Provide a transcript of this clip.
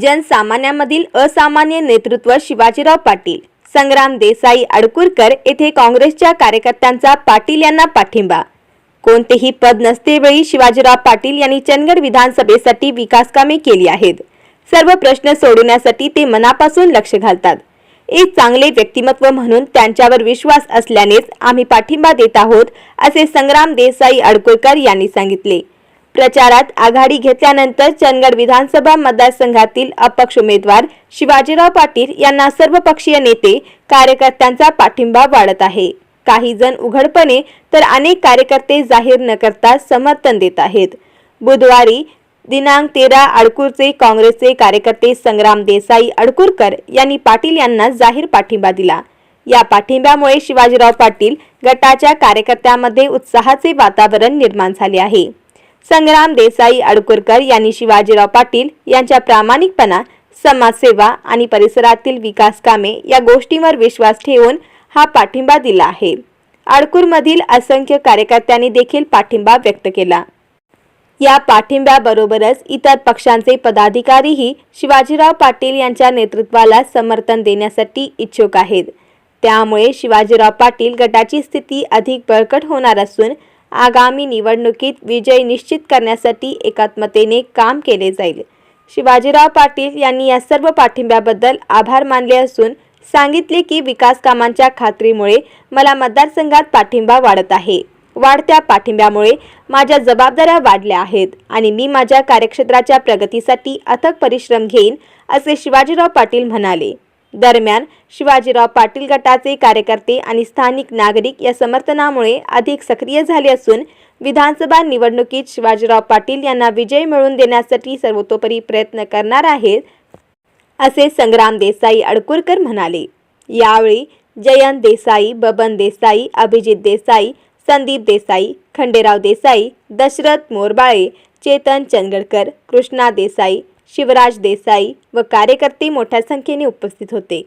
जनसामान्यांमधील असामान्य नेतृत्व शिवाजीराव पाटील संग्राम देसाई अडकुरकर येथे काँग्रेसच्या कार्यकर्त्यांचा पाटील यांना पाठिंबा. कोणतेही पद नसतेवेळी शिवाजीराव पाटील यांनी चंदगड विधानसभेसाठी विकासकामे केली आहेत. सर्व प्रश्न सोडवण्यासाठी ते मनापासून लक्ष घालतात. एक चांगले व्यक्तिमत्व म्हणून त्यांच्यावर विश्वास असल्यानेच आम्ही पाठिंबा देत आहोत असे संग्राम देसाई अडकुरकर यांनी सांगितले. प्रचारात आघाडी घेतल्यानंतर चंदगड विधानसभा मतदारसंघातील अपक्ष उमेदवार शिवाजीराव पाटील यांना सर्वपक्षीय नेते कार्यकर्त्यांचा पाठिंबा वाढत आहे. काही जण उघडपणे तर अनेक कार्यकर्ते जाहीर न करता समर्थन देत आहेत. बुधवारी दिनांक तेरा अडकूरचे काँग्रेसचे कार्यकर्ते संग्राम देसाई अडकूरकर यांनी पाटील यांना जाहीर पाठिंबा दिला. या पाठिंब्यामुळे शिवाजीराव पाटील गटाच्या कार्यकर्त्यांमध्ये उत्साहाचे वातावरण निर्माण झाले आहे. संग्राम देसाई अडकुरकर यांनी शिवाजीराव पाटील यांच्या प्रामाणिकपणा समाजसेवा आणि परिसरातील विकास कामे या गोष्टींवर विश्वास ठेवून हा पाठिंबा दिला आहे. अडकूरमधील असंख्य कार्यकर्त्यांनी देखील पाठिंबा व्यक्त केला. या पाठिंब्याबरोबरच इतर पक्षांचे पदाधिकारीही शिवाजीराव पाटील यांच्या नेतृत्वाला समर्थन देण्यासाठी इच्छुक आहेत. त्यामुळे शिवाजीराव पाटील गटाची स्थिती अधिक बळकट होणार असून आगामी निवडणुकीत विजय निश्चित करण्यासाठी एकात्मतेने काम केले जाईल. शिवाजीराव पाटील यांनी या सर्व पाठिंब्याबद्दल आभार मानले असून सांगितले की विकास कामांच्या खात्रीमुळे मला मतदारसंघात पाठिंबा वाढत आहे. वाढत्या पाठिंब्यामुळे माझ्या जबाबदाऱ्या वाढल्या आहेत आणि मी माझ्या कार्यक्षेत्राच्या प्रगतीसाठी अथक परिश्रम घेईन असे शिवाजीराव पाटील म्हणाले. दरम्यान शिवाजीराव पाटील गटाचे कार्यकर्ते आणि स्थानिक नागरिक या समर्थनामुळे अधिक सक्रिय झाले असून विधानसभा निवडणुकीत शिवाजीराव पाटील यांना विजय मिळवून देण्यासाठी सर्वतोपरी प्रयत्न करणार आहेत असे संग्राम देसाई अडकुरकर म्हणाले. यावेळी जयंत देसाई बबन देसाई अभिजित देसाई संदीप देसाई खंडेराव देसाई दशरथ मोरबाळे चेतन चंदगडकर कृष्णा देसाई शिवराज देसाई व कार्यकर्ते मोठ्या संख्येने उपस्थित होते.